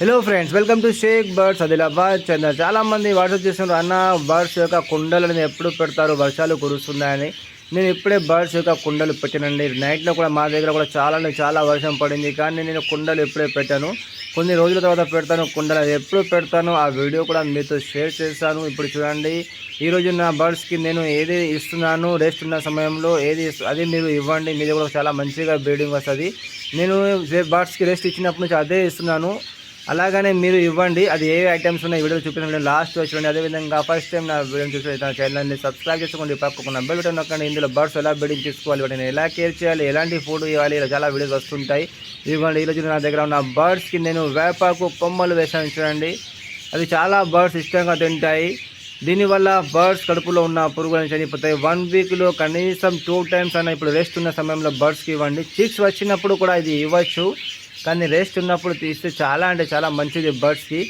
Hello friends welcome to Shaik birds Adilabad Chandra చాలా మంది WhatsApp చేస్తున్నారు అన్న బర్డ్స్ యొక్క కుండలను ఎప్పుడు పెడతారు? వర్షాలు కురుస్తున్నాయని. నేను ఇప్పుడే బర్డ్స్ యొక్క కుండలు పెట్టానండి. నైట్లో కూడా మా దగ్గర కూడా చాలా చాలా వర్షం పడింది. కానీ నేను కుండలు ఎప్పుడే పెట్టాను. కొన్ని రోజుల తర్వాత పెడతాను. కుండలు అది ఎప్పుడు పెడతాను? ఆ వీడియో కూడా మీతో షేర్ చేస్తాను ఇప్పుడు చూడండి. ఈరోజు నా బర్డ్స్కి నేను ఏది ఇస్తున్నాను? రెస్ట్ ఉన్న సమయంలో ఏది అది మీరు ఇవ్వండి. మీద కూడా చాలా మంచిగా బ్రీడింగ్ వస్తుంది. నేను బర్డ్స్కి రెస్ట్ ఇచ్చినప్పటి నుంచి అదే ఇస్తున్నాను. అలాగనే మీరు ఇవ్వండి. అది ఏ ఐటమ్స్ ఉన్నాయి వీడియో చూపించండి లాస్ట్ చూడండి. అదేవిధంగా ఫస్ట్ టైం నా వీడియో చూసి నా ఛానల్ని సబ్స్క్రైబ్ చేసుకోండి. పక్కకున్న బెల్ బటన్ నొక్కండి. ఇందులో బర్డ్స్ ఎలా బెడింగ్ తీసుకోవాలి వాటిని ఎలా కేర్ చేయాలి ఎలాంటి ఫుడ్ ఇవ్వాలి ఇలా చాలా వీడియోస్ వస్తుంటాయి. ఇవ్వండి ఈరోజు నా దగ్గర ఉన్న బర్డ్స్కి నేను వేపాకు కొమ్మలు వేసాను చూడండి. అవి చాలా బర్డ్స్ ఇష్టంగా తింటాయి. దీనివల్ల బర్డ్స్ కడుపులో ఉన్న పురుగులను చనిపోతాయి. వన్ వీక్లో కనీసం టూ టైమ్స్ అన్న ఇప్పుడు రెస్ట్ ఉన్న సమయంలో బర్డ్స్కి ఇవ్వండి. చిక్స్ వచ్చినప్పుడు కూడా ఇది ఇవ్వచ్చు. కానీ రెస్ట్ ఉన్నప్పుడు తీస్తే చాలా అంటే చాలా మంచిది బర్డ్స్కి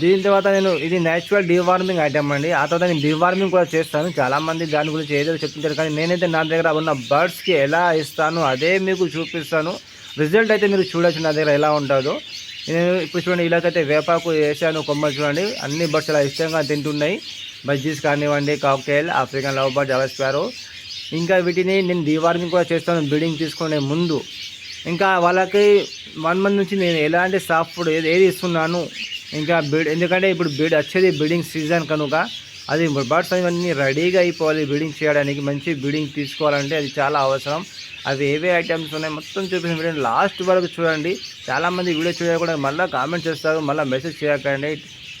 దీని తర్వాత నేను ఇది న్యాచురల్ డివార్మింగ్ ఐటమ్ అండి. ఆ తర్వాత నేను డివార్మింగ్ కూడా చేస్తాను. చాలామంది దాని గురించి ఏదో చెప్తుంటారు కానీ నేనైతే నా దగ్గర ఉన్న బర్డ్స్కి ఎలా ఇస్తాను అదే మీకు చూపిస్తాను. రిజల్ట్ అయితే మీరు చూడొచ్చు నా దగ్గర ఎలా ఉంటుందో. నేను ఇప్పుడు చూడండి ఇలాగైతే వేపాకు వేసాను కొమ్మలు చూడండి. అన్ని బర్డ్స్ అలా ఇష్టంగా తింటున్నాయి. బజ్జీస్ కానివ్వండి cockatiel African love bird Java sparrow ఇంకా వీటిని నేను డివార్మింగ్ కూడా చేస్తాను. బ్రీడింగ్ తీసుకునే ముందు ఇంకా వాళ్ళకి వన్ మంత్ నుంచి నేను ఎలాంటి సాఫ్ట్ ఫుడ్ ఏది ఏది ఇస్తున్నాను ఇంకా బీడ్ ఎందుకంటే ఇప్పుడు బీడ్ వచ్చేది బీడింగ్ సీజన్ కనుక అది బర్డ్స్ అవన్నీ రెడీగా అయిపోవాలి బీడింగ్ చేయడానికి మంచి బీడింగ్ తీసుకోవాలంటే అది చాలా అవసరం. అవి ఏవే ఐటమ్స్ ఉన్నాయి మొత్తం చూపించిన వీడియో లాస్ట్ వరకు చూడండి. చాలామంది వీడియో చూడకుండా మళ్ళీ కామెంట్ చేస్తారు మళ్ళీ మెసేజ్ చేయకండి.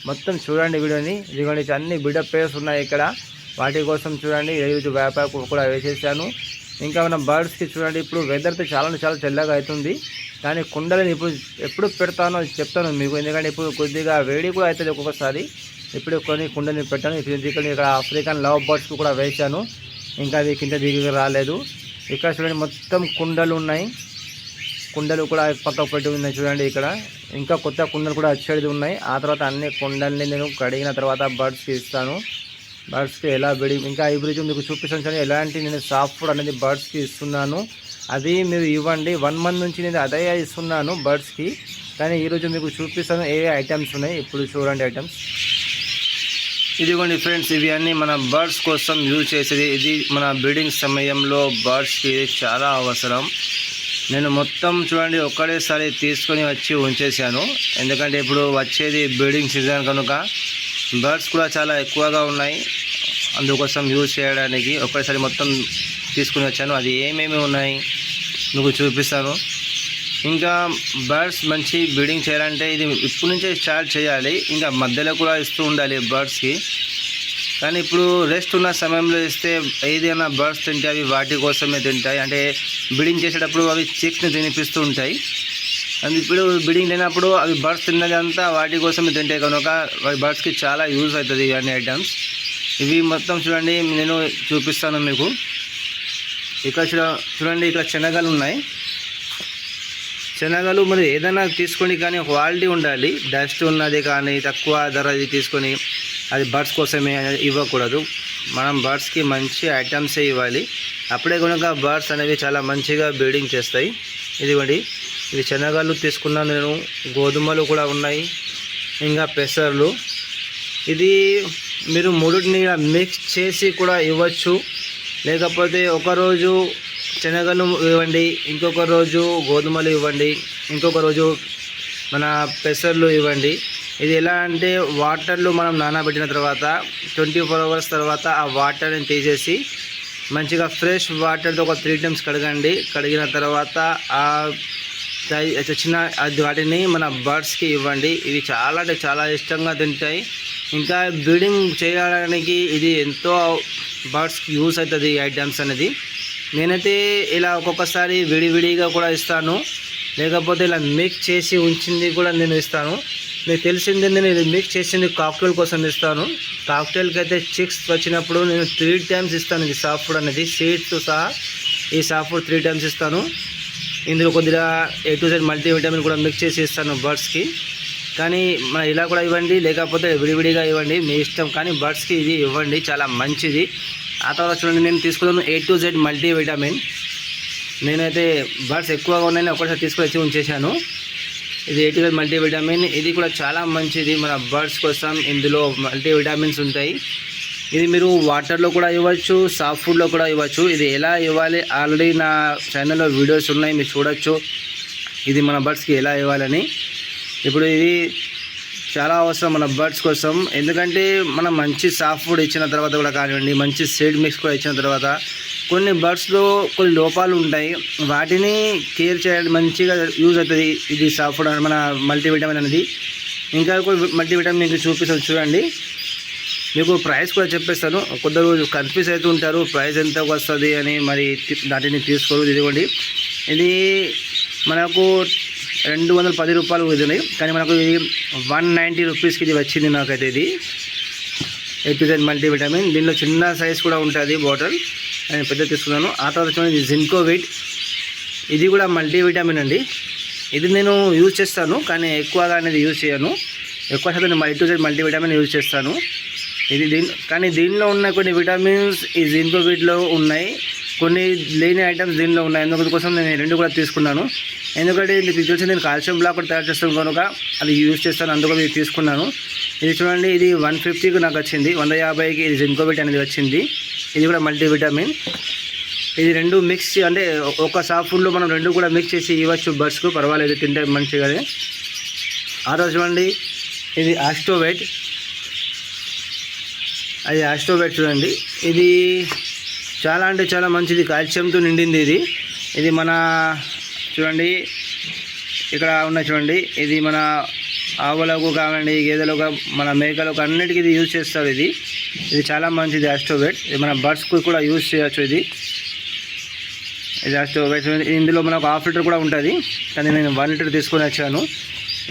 మొత్తం చూడండి వీడియోని. ఇదిగోండి అన్ని బిడ్డ పేర్స్ ఉన్నాయి ఇక్కడ. వాటి కోసం చూడండి ఈరోజు వేపాకు కూడా వేసేసాను. ఇంకా మన బర్డ్స్కి చూడండి ఇప్పుడు వెదర్ అయితే చాలా చాలా చల్లగా అవుతుంది. కానీ కుండలని ఇప్పుడు ఎప్పుడు పెడతానో చెప్తాను మీకు. ఎందుకంటే ఇప్పుడు కొద్దిగా వేడి కూడా అవుతుంది ఒక్కొక్కసారి. ఇప్పుడు కొన్ని కుండని పెట్టాను. ఇప్పుడు ఇక్కడ ఇక్కడ ఆఫ్రికన్ లవ్ బర్డ్స్కి కూడా వేశాను. ఇంకా అది కింద దిగి రాలేదు. ఇక్కడ చూడండి మొత్తం కుండలు ఉన్నాయి. కుండలు కూడా పక్క పెట్టి ఉన్నాయి చూడండి ఇక్కడ. ఇంకా కొత్త కుండలు కూడా వచ్చేది ఉన్నాయి. ఆ తర్వాత అన్ని కుండల్ని నేను కడిగిన తర్వాత బర్డ్స్కి ఇస్తాను. బర్డ్స్కి ఎలా బ్రీడింగ్ ఇంకా ఈ ఇప్పుడు మీకు చూపిస్తాను ఎలాంటి నేను సాఫ్ట్ ఫుడ్ అనేది బర్డ్స్కి ఇస్తున్నాను. అది మీరు ఇవ్వండి. వన్ మంత్ నుంచి నేను అదే ఇస్తున్నాను బర్డ్స్కి. కానీ ఈరోజు మీకు చూపిస్తాను ఏ ఐటమ్స్ ఉన్నాయి. ఇప్పుడు చూడండి ఐటమ్స్. ఇదిగోండి ఫ్రెండ్స్ ఇవి అన్నీ మన బర్డ్స్ కోసం యూజ్ చేసేది. ఇది మన బ్రీడింగ్ సమయంలో బర్డ్స్కి చాలా అవసరం. నేను మొత్తం చూడండి ఒక్కడేసారి తీసుకొని వచ్చి ఉంచేసాను ఎందుకంటే ఇప్పుడు వచ్చేది బ్రీడింగ్ సీజన్ కనుక బర్డ్స్ కూడా చాలా ఎక్కువగా ఉన్నాయి. అందుకోసం యూజ్ చేయడానికి ఒక్కసారి మొత్తం తీసుకుని వచ్చాను. అది ఏమేమి ఉన్నాయి మీకు చూపిస్తాను. ఇంకా బర్డ్స్ మంచి బ్రీడింగ్ చేయాలంటే ఇది ఇప్పటి నుంచే స్టార్ట్ చేయాలి. ఇంకా మధ్యలో కూడా ఇస్తూ ఉండాలి బర్డ్స్కి కానీ ఇప్పుడు రెస్ట్ ఉన్న సమయంలో ఇస్తే ఏదైనా బర్డ్స్ తింటే అవి వాటి కోసమే తింటాయి. అంటే బ్రీడింగ్ చేసేటప్పుడు అవి చిక్స్ని తినిపిస్తూ ఉంటాయి. అండ్ ఇప్పుడు బ్రీడింగ్ లేనప్పుడు అవి బర్డ్స్ తిన్నది అంతా వాటి కోసమే తింటాయి. కనుక బర్డ్స్కి చాలా యూజ్ అవుతుంది ఇవన్నీ ఐటమ్స్ ఇవి మొత్తం చూడండి నేను చూపిస్తాను మీకు. ఇక్కడ చూడ చూడండి ఇక్కడ శనగలు ఉన్నాయి. శనగలు మరి ఏదైనా తీసుకోండి కానీ క్వాలిటీ ఉండాలి. డస్ట్ ఉన్నది కానీ తక్కువ ధరది తీసుకొని అది బర్డ్స్ కోసమే ఇవ్వకూడదు. మనం బర్డ్స్కి మంచి ఐటమ్సే ఇవ్వాలి. అప్పుడే కనుక బర్డ్స్ అనేవి చాలా మంచిగా బ్రీడింగ్ చేస్తాయి. ఇదిగోండి ఇవి శనగలు తీసుకున్నాను నేను. గోధుమలు కూడా ఉన్నాయి. ఇంకా పెసర్లు. ఇది మీరు మూడుని మిక్స్ చేసి కూడా ఇవ్వచ్చు. లేకపోతే ఒకరోజు శనగలు ఇవ్వండి ఇంకొక రోజు గోధుమలు ఇవ్వండి ఇంకొక రోజు మన పెసర్లు ఇవ్వండి. ఇది ఎలా అంటే వాటర్లో మనం నానబెట్టిన తర్వాత ట్వంటీ ఫోర్ అవర్స్ తర్వాత ఆ వాటర్ని తీసేసి మంచిగా ఫ్రెష్ వాటర్తో ఒక త్రీ టైమ్స్ కడగండి. కడిగిన తర్వాత ఆ చిన్న వచ్చిన అది వాటిని మన బర్డ్స్కి ఇవ్వండి. ఇవి చాలా అంటే చాలా ఇష్టంగా తింటాయి. ఇంకా బ్రీడింగ్ చేయడానికి ఇది ఎంతో బర్డ్స్కి యూస్ అవుతుంది ఈ ఐటమ్స్ అనేది. నేనైతే ఇలా ఒక్కొక్కసారి విడివిడిగా కూడా ఇస్తాను. లేకపోతే ఇలా మిక్స్ చేసి ఉంచింది కూడా నేను ఇస్తాను. మీకు తెలిసింది నేను ఇది మిక్స్ చేసింది కాక్టైల్ కోసం ఇస్తాను. కాక్టైల్కి అయితే చిక్స్ వచ్చినప్పుడు నేను త్రీ టైమ్స్ ఇస్తాను. ఇది సాఫ్ట్ ఫుడ్ అనేది. సీడ్స్తో సహా ఈ సాఫ్ట్ ఫుడ్ త్రీ టైమ్స్ ఇస్తాను. ఇందులో కొద్దిగా ఏ టు జెడ్ మల్టీవిటమిన్ కూడా మిక్స్ చేసి ఇస్తాను బర్డ్స్కి కానీ మన ఇలా కూడా ఇవ్వండి లేకపోతే విడివిడిగా ఇవ్వండి మీ ఇష్టం. కానీ బర్డ్స్కి ఇది ఇవ్వండి చాలా మంచిది. ఆ తర్వాత చూడండి నేను తీసుకున్నాను ఏ టు జెడ్ మల్టీవిటమిన్ నేనైతే బర్డ్స్ ఎక్కువగా ఉన్నాయని ఒకసారి తీసుకొని ఉంచేశాను. ఇది జెడ్ మల్టీవిటమిన్ ఇది కూడా చాలా మంచిది. మన బర్డ్స్ కోసం ఇందులో మల్టీవిటమిన్స్ ఉంటాయి. ఇది మీరు వాటర్లో కూడా ఇవ్వచ్చు సాఫ్ట్ ఫుడ్లో కూడా ఇవ్వచ్చు. ఇది ఎలా ఇవ్వాలి? ఆల్రెడీ నా ఛానల్లో వీడియోస్ ఉన్నాయి మీరు చూడొచ్చు. ఇది మన బర్డ్స్కి ఎలా ఇవ్వాలని. ఇప్పుడు ఇది చాలా అవసరం మన బర్డ్స్ కోసం. ఎందుకంటే మనం మంచి సాఫ్ట్ ఫుడ్ ఇచ్చిన తర్వాత కూడా కానివ్వండి మంచి సీడ్ మిక్స్ కూడా ఇచ్చిన తర్వాత కొన్ని బర్డ్స్లో కొన్ని లోపాలు ఉంటాయి. వాటిని కేర్ చేయాలి మంచిగా యూజ్ అవుతుంది ఇది సాఫ్ట్ ఫుడ్ మన మల్టీవిటమిన్ అనేది. ఇంకా కూడా మల్టీవిటమిన్ మీకు చూపిస్తాను చూడండి. మీకు ప్రైస్ కూడా చెప్పేస్తాను. కొందరు కన్ఫ్యూజ్ అవుతూ ఉంటారు. ప్రైస్ ఎంత వస్తుంది అని మరి దాటిని తీసుకోరు ఇదిగోండి. ఇది మనకు రెండు వందల పది రూపాయలు ఇది ఉన్నాయి కానీ మనకు ఇది వన్ నైంటీ రూపీస్కి ఇది వచ్చింది నాకైతే ఇది. ఎపిజెడ్ మల్టీవిటమిన్ దీనిలో చిన్న సైజ్ కూడా ఉంటుంది బాటిల్ నేను పెద్ద తీసుకున్నాను. ఆ తర్వాత చూడండి జింకో ఇది కూడా మల్టీవిటమిన్ అండి. ఇది నేను యూజ్ చేస్తాను కానీ ఎక్కువగా అనేది యూజ్ చేయను. ఎక్కువ శాతం మల్టీ సైడ్ మల్టీవిటమిన్ యూజ్ చేస్తాను. ఇది దీని కానీ దీనిలో ఉన్న కొన్ని విటమిన్స్ ఈ జింకో వీటిలో ఉన్నాయి. కొన్ని లేని ఐటమ్స్ దీనిలో ఉన్నాయి. అందుకోసం నేను రెండు కూడా తీసుకున్నాను. ఎందుకంటే మీకు తెలిసి నేను కాల్షియం బ్లాక్ కూడా తయారు చేస్తాను కనుక అది యూజ్ చేస్తాను. అందుకు ఇది తీసుకున్నాను. ఇది చూడండి ఇది వన్ ఫిఫ్టీకి నాకు వచ్చింది. వంద యాభైకి ఇది జింకోబిట్ అనేది వచ్చింది. ఇది కూడా మల్టీవిటమిన్. ఇది రెండు మిక్స్ అంటే ఒక సాఫ్ట్ మనం రెండు కూడా మిక్స్ చేసి ఇవ్వచ్చు. బర్డ్స్కు పర్వాలేదు తింటే మంచిగానే. ఆ రోజు చూడండి ఇది ఆస్టోవైట్ అది ఆస్ట్రోబెట్ చూడండి. ఇది చాలా అంటే చాలా మంచిది. కాల్షియంతో నిండింది ఇది. ఇది మన చూడండి. ఇక్కడ ఉన్న చూడండి. ఇది మన ఆవులకు కావండి గేదెలకు మన మేకలకు అన్నిటికీ ఇది యూజ్ చేస్తారు ఇది. ఇది చాలా మంచిది ఆస్ట్రోబెట్ ఇది మన బర్డ్స్కి కూడా యూజ్ చేయొచ్చు ఇది. ఇది ఆస్ట్రోబెట్ ఇందులో మనకు హాఫ్ లీటర్ కూడా ఉంటుంది. కానీ నేను వన్ లీటర్ తీసుకొని వచ్చాను.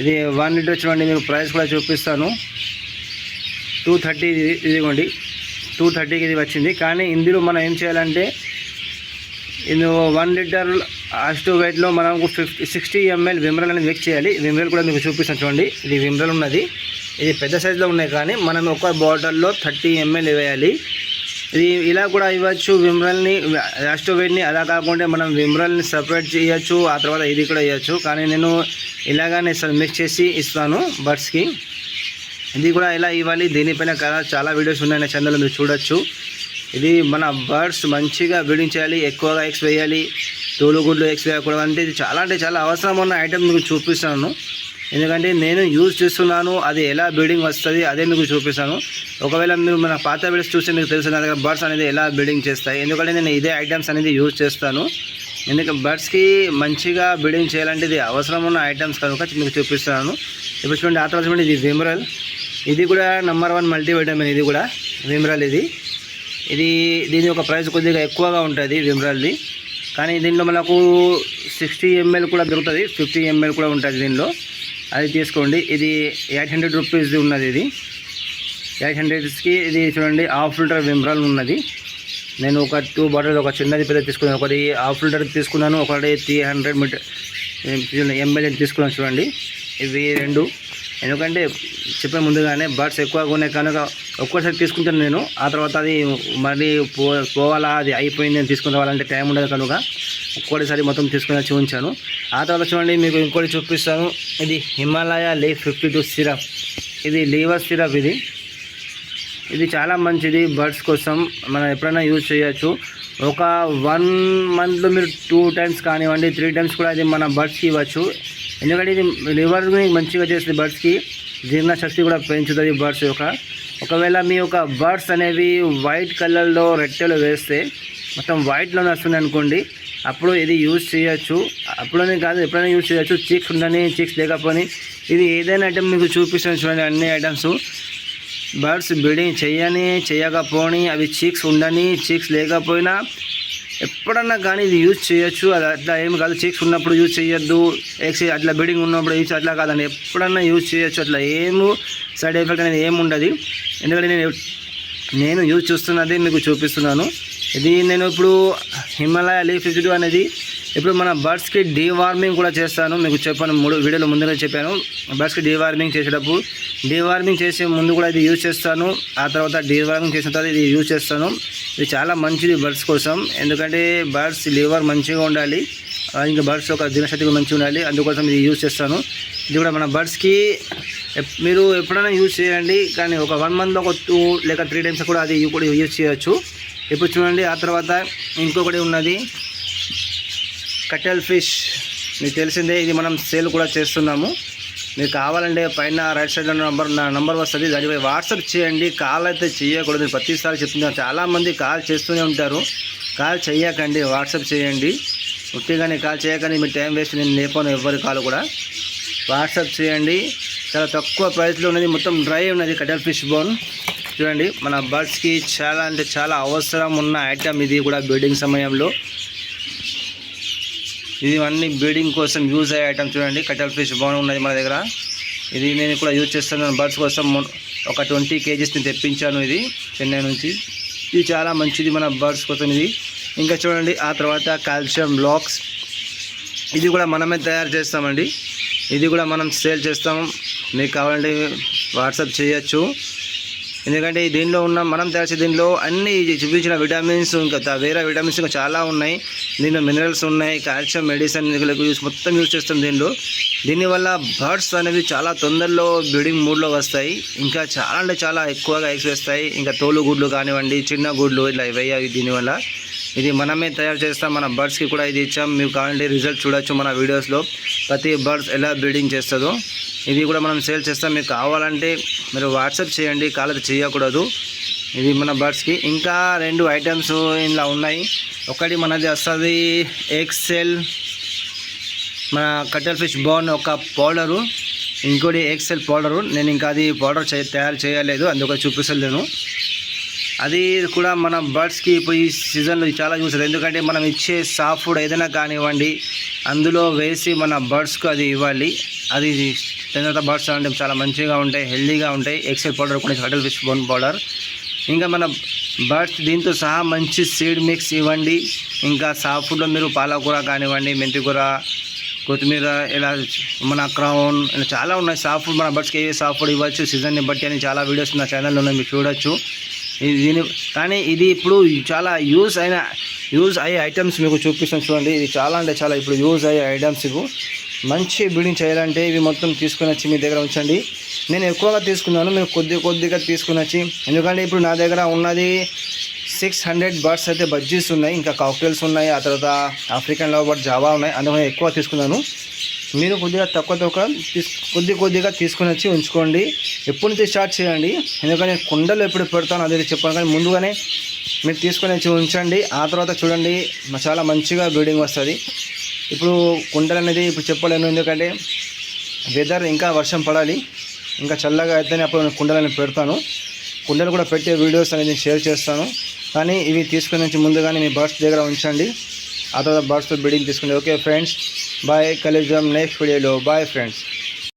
ఇది వన్ లీటర్ చూడండి మీకు ప్రైస్ కూడా చూపిస్తాను. టూ థర్టీ ఇదిగోండి. టూ థర్టీకి ఇది వచ్చింది. కానీ ఇందులో మనం ఏం చేయాలంటే ఇందులో వన్ లీటర్ ఆస్టో వెయిట్లో మనకు ఫిఫ్టీ సిక్స్టీ ఎంఎల్ విమ్రల్ అనేది వెక్ చేయాలి. విమ్రల్ కూడా మీకు చూపిస్తాను చూడండి. ఇది విమ్రల్ ఉన్నది. ఇది పెద్ద సైజులో ఉన్నాయి కానీ మనం ఒక బాటిల్లో థర్టీ ఎంఎల్ వేయాలి. ఇది ఇలా కూడా ఇవ్వచ్చు. విమ్రల్ని ఆస్టో వెయిట్ని అలా కాకుండా మనం విమ్రల్ని సపరేట్ చేయొచ్చు. ఆ తర్వాత ఇది కూడా ఇవ్వచ్చు కానీ నేను ఇలాగానే మిక్స్ చేసి ఇస్తాను బర్డ్స్కి ఇది కూడా ఎలా ఇవ్వాలి? దీనిపైన కదా చాలా వీడియోస్ ఉన్నాయి. నా ఛానల్లో మీరు చూడొచ్చు. ఇది మన బర్డ్స్ మంచిగా బ్రీడింగ్ చేయాలి ఎక్కువగా ఎగ్స్ వేయాలి తోలుగుడ్లు ఎగ్స్ వేయకూడదు అంటే ఇది చాలా అంటే చాలా అవసరం ఉన్న ఐటెం మీకు చూపిస్తాను. ఎందుకంటే నేను యూజ్ చేస్తున్నాను అది ఎలా బ్రీడింగ్ వస్తుంది అదే మీకు చూపిస్తాను. ఒకవేళ మీరు మన పాత వీడియోస్ చూస్తే మీకు తెలుసు నా దగ్గర బర్డ్స్ అనేది ఎలా బ్రీడింగ్ చేస్తాయి. ఎందుకంటే నేను ఇదే ఐటమ్స్ అనేది యూజ్ చేస్తాను. ఎందుకంటే బర్డ్స్కి మంచిగా బ్రీడింగ్ చేయాలంటే ఇది అవసరం ఉన్న ఐటమ్స్ కనుక మీకు చూపిస్తున్నాను ఇప్పుడు చూడండి ఆ తర్వాత చూడండి ఇది విమరల్. ఇది కూడా నెంబర్ వన్ మల్టీవిటమిన్ ఇది కూడా విమ్రాల్ ఇది. ఇది దీని యొక్క ప్రైస్ కొద్దిగా ఎక్కువగా ఉంటుంది విమ్రాల్ది కానీ దీనిలో మనకు సిక్స్టీ ఎంఎల్ కూడా దొరుకుతుంది ఫిఫ్టీ ఎంఎల్ కూడా ఉంటుంది దీనిలో అది తీసుకోండి. ఇది ఎయిట్ హండ్రెడ్ రూపీస్ది ఉన్నది ఇది. ఎయిట్ హండ్రెడ్స్కి ఇది చూడండి హాఫ్ లీటర్ విమ్రాల్ ఉన్నది. నేను ఒక టూ బాటిల్ ఒక చిన్నది పెద్ద తీసుకున్నాను. ఒకటి హాఫ్ లీటర్ తీసుకున్నాను ఒకటి త్రీ హండ్రెడ్ మీటర్ ఎంఎల్ తీసుకున్నాను చూడండి. ఇవి రెండు. ఎందుకంటే చెప్పే ముందుగానే బర్డ్స్ ఎక్కువగా ఉన్నాయి కనుక ఒక్కసారి తీసుకుంటాను నేను. ఆ తర్వాత అది మళ్ళీ పో పోవాలా అది అయిపోయింది నేను తీసుకుని రావాలంటే టైం ఉండదు కనుక ఒక్కటిసారి మొత్తం తీసుకుని వచ్చి ఉంచాను. ఆ తర్వాత చూడండి మీకు ఇంకోటి చూపిస్తాను. ఇది హిమాలయ లే ఫిఫ్టీ టూ సిరప్. ఇది లీవర్ సిరప్ ఇది. ఇది చాలా మంచిది బర్డ్స్ కోసం. మనం ఎప్పుడైనా యూజ్ చేయొచ్చు. ఒక వన్ మంత్లో మీరు టూ టైమ్స్ కానివ్వండి త్రీ టైమ్స్ కూడా ఇది మన బర్డ్స్కి ఇవ్వచ్చు. ఎందుకంటే ఇది లివర్ని మంచిగా చేస్తుంది బర్డ్స్కి జీర్ణశక్తి కూడా పెంచుతుంది బర్డ్స్ యొక్క. ఒకవేళ మీ యొక్క బర్డ్స్ అనేవి వైట్ కలర్లో రెట్టెలు వేస్తే మొత్తం వైట్లోనే వస్తుంది అనుకోండి అప్పుడు ఇది యూజ్ చేయొచ్చు. అప్పుడనే కాదు ఎప్పుడైనా యూజ్ చేయొచ్చు. చిక్స్ ఉండని చిక్స్ లేకపోని. ఇది ఏదైనా ఐటమ్ మీకు చూపిస్తాను చూడండి అన్ని ఐటమ్స్. బర్డ్స్ బ్రీడింగ్ చేయని చేయకపోని అవి చిక్స్ ఉండని చిక్స్ లేకపోయినా ఎప్పుడన్నా కానీ ఇది యూజ్ చేయొచ్చు. అది అట్లా ఏం కాదు. చీక్స్ ఉన్నప్పుడు యూజ్ చేయొద్దు. ఎక్స్ అట్లా బ్రీడింగ్ ఉన్నప్పుడు యూజ్ అట్లా కాదండి. ఎప్పుడన్నా యూజ్ చేయొచ్చు. అట్లా ఏము సైడ్ ఎఫెక్ట్ అనేది ఏమి ఉండదు. ఎందుకంటే నేను నేను యూజ్ చూస్తున్నది మీకు చూపిస్తున్నాను. ఇది నేను ఇప్పుడు హిమాలయ లీఫ్ ఫిఫ్టీ అనేది ఇప్పుడు మన బర్డ్స్కి డీవార్మింగ్ కూడా చేస్తాను. మీకు చెప్పాను మూడు వీడియోలో ముందుగా చెప్పాను. బర్డ్స్కి డీవార్మింగ్ చేసేటప్పుడు డీవార్మింగ్ చేసే ముందు కూడా ఇది యూజ్ చేస్తాను. ఆ తర్వాత డీవార్మింగ్ చేసిన తర్వాత ఇది యూజ్ చేస్తాను. ఇది చాలా మంచిది బర్డ్స్ కోసం. ఎందుకంటే బర్డ్స్ లివర్ మంచిగా ఉండాలి. ఇంకా బర్డ్స్ ఒక దినశక్తి మంచిగా ఉండాలి. అందుకోసం ఇది యూజ్ చేస్తాను. ఇది కూడా మన బర్డ్స్కి ఎప్- మీరు ఎప్పుడైనా యూజ్ చేయండి. కానీ ఒక వన్ మంత్ ఒక టూ లేక త్రీ టైమ్స్ కూడా అది కూడా యూజ్ చేయొచ్చు. ఇప్పుడు చూడండి ఆ తర్వాత ఇంకొకటి ఉన్నది. కట్టెల్ ఫిష్ మీకు తెలిసిందే ఇది మనం సేల్ కూడా చేస్తున్నాము. మీకు కావాలంటే పైన రైట్ సైడ్ నంబర్ నా నంబర్ వస్తుంది. దానిపై వాట్సాప్ చేయండి కాల్ అయితే చేయకూడదు. ప్రతిసారి చెప్తున్నాను. చాలామంది కాల్ చేస్తూనే ఉంటారు. కాల్ చేయకండి వాట్సాప్ చేయండి. ఉట్టిగానే కాల్ చేయకండి మీ టైం వేస్ట్. నేను లేపాను ఎవరి కాల్ కూడా. వాట్సాప్ చేయండి. చాలా తక్కువ ప్రైస్లో ఉన్నది. మొత్తం డ్రై ఉన్నది కటల్ ఫిష్ బోన్. చూడండి మన బర్డ్స్కి చాలా అంటే చాలా అవసరం ఉన్న ఐటమ్ ఇది కూడా బ్రీడింగ్ సమయంలో. ఇది అన్ని బ్రీడింగ్ కోసం యూజ్ అయ్యే ఐటమ్ చూడండి. కటల్ ఫిష్ బాగున్నది ఉన్నది మన దగ్గర. ఇది నేను కూడా యూజ్ చేస్తున్నాను బర్డ్స్ కోసం ఒక ట్వంటీ కేజీస్ని తెప్పించాను ఇది చెన్నై నుంచి. ఇది చాలా మంచిది మన బర్డ్స్ కోసం ఇది. ఇంకా చూడండి ఆ తర్వాత కాల్షియం బ్లాక్స్. ఇది కూడా మనమే తయారు చేస్తామండి. ఇది కూడా మనం సేల్ చేస్తాం. మీకు కావాలంటే వాట్సాప్ చేయొచ్చు. ఎందుకంటే దీనిలో ఉన్న మనం తయారు చేసే దీనిలో అన్ని చూపించిన విటమిన్స్ ఇంకా వేరే విటమిన్స్ ఇంకా చాలా ఉన్నాయి. దీనిలో మినరల్స్ ఉన్నాయి కాల్షియం మెడిసిన్ యూస్ మొత్తం యూజ్ చేస్తాం దీనిలో. దీనివల్ల బర్డ్స్ అనేవి చాలా తొందరలో బ్రీడింగ్ మూడ్లో వస్తాయి. ఇంకా చాలా అంటే చాలా ఎక్కువగా ఎక్స్ వేస్తాయి. ఇంకా తోలు గుడ్లు కానివ్వండి చిన్న గుడ్లు ఇట్లా ఇవయ్యాయి దీనివల్ల. ఇది మనమే తయారు చేస్తాం మన బర్డ్స్కి కూడా ఇది ఇచ్చాం. మీకు కావాలంటే రిజల్ట్ చూడొచ్చు మన వీడియోస్లో ప్రతి బర్డ్స్ ఎలా బ్రీడింగ్ చేస్తుందో. ఇది కూడా మనం సేల్ చేస్తాం. మీకు కావాలంటే మీరు వాట్సాప్ చేయండి కాలేదు చేయకూడదు. ఇది మన బర్డ్స్కి ఇంకా రెండు ఐటమ్స్ ఇలా ఉన్నాయి. ఒకటి మనది వస్తుంది ఎక్సెల్ మన కట్టెల్ ఫిష్ బోన్ ఒక పౌడరు ఇంకోటి ఎక్సెల్ పౌడరు నేను ఇంకా అది పౌడర్ చే తయారు చేయలేదు అందుకని చూపిస్తలేను. అది కూడా మన బర్డ్స్కి ఇప్పుడు ఈ సీజన్లో చాలా యూస్ ఎందుకంటే మనం ఇచ్చే సాఫ్ట్ ఫుడ్ ఏదైనా కానివ్వండి అందులో వేసి మన బర్డ్స్కి అది ఇవ్వాలి. అది తర్వాత బర్డ్స్ అంటే చాలా మంచిగా ఉంటాయి హెల్దీగా ఉంటాయి. ఎక్సెల్ పౌడర్ కొన్ని కటల్ ఫిష్ బోన్ పౌడర్. ఇంకా మన బర్డ్స్ దీంతో సహా మంచి సీడ్ మిక్స్ ఇవ్వండి. ఇంకా సాఫ్ట్ ఫుడ్లో మీరు పాలకూర కానివ్వండి మెంతికూర కొత్తిమీర ఇలా మన క్రౌన్ ఇలా చాలా ఉన్నాయి. సాఫ్ట్ ఫుడ్ మన బర్డ్స్కి ఏ సాఫ్ట్ ఫుడ్ ఇవ్వచ్చు సీజన్ని బట్టి అని చాలా వీడియోస్ నా ఛానల్లో ఉన్నాయి మీరు చూడొచ్చు. దీని కానీ ఇది ఇప్పుడు చాలా యూజ్ అయిన యూజ్ అయ్యే ఐటమ్స్ మీకు చూపిస్తాను చూడండి. ఇది చాలా అంటే చాలా ఇప్పుడు యూజ్ అయ్యే ఐటమ్స్ ఇవి మంచి బిల్డింగ్ చేయాలంటే ఇవి మొత్తం తీసుకుని వచ్చి మీ దగ్గర ఉంచండి. నేను ఎక్కువగా తీసుకున్నాను మీరు కొద్ది కొద్దిగా తీసుకుని వచ్చి ఎందుకంటే ఇప్పుడు నా దగ్గర ఉన్నది సిక్స్ హండ్రెడ్ బర్డ్స్ అయితే బజ్జీస్ ఉన్నాయి ఇంకా కాక్టైల్స్ ఉన్నాయి ఆ తర్వాత ఆఫ్రికన్ లవ్ బర్డ్ జావా ఉన్నాయి అందుకని ఎక్కువ తీసుకున్నాను. మీరు కొద్దిగా తక్కువ తక్కువ కొద్ది కొద్దిగా తీసుకుని వచ్చి ఉంచుకోండి. ఎప్పటి నుంచి స్టార్ట్ చేయండి? ఎందుకంటే కుండలు ఎప్పుడు పెడతాను అదే చెప్పాను కానీ ముందుగానే మీరు తీసుకొని వచ్చి ఉంచండి. ఆ తర్వాత చూడండి చాలా మంచిగా బ్రీడింగ్ వస్తుంది. ఇప్పుడు కుండలు అనేది ఇప్పుడు చెప్పలేను ఎందుకంటే వెదర్ ఇంకా వర్షం పడాలి. ఇంకా చల్లగా అయితేనే అప్పుడు నేను కుండలను పెడతాను. కుండలు కూడా పెట్టే వీడియోస్ అనేది నేను షేర్ చేస్తాను. కానీ ఇవి తీసుకుని నుంచి ముందుగానే మీ బర్డ్స్ దగ్గర ఉంచండి. ఆ తర్వాత బర్డ్స్తో బ్రీడింగ్ తీసుకుంటే. Okay friends Bye, Collegium. Next video. Bye, friends.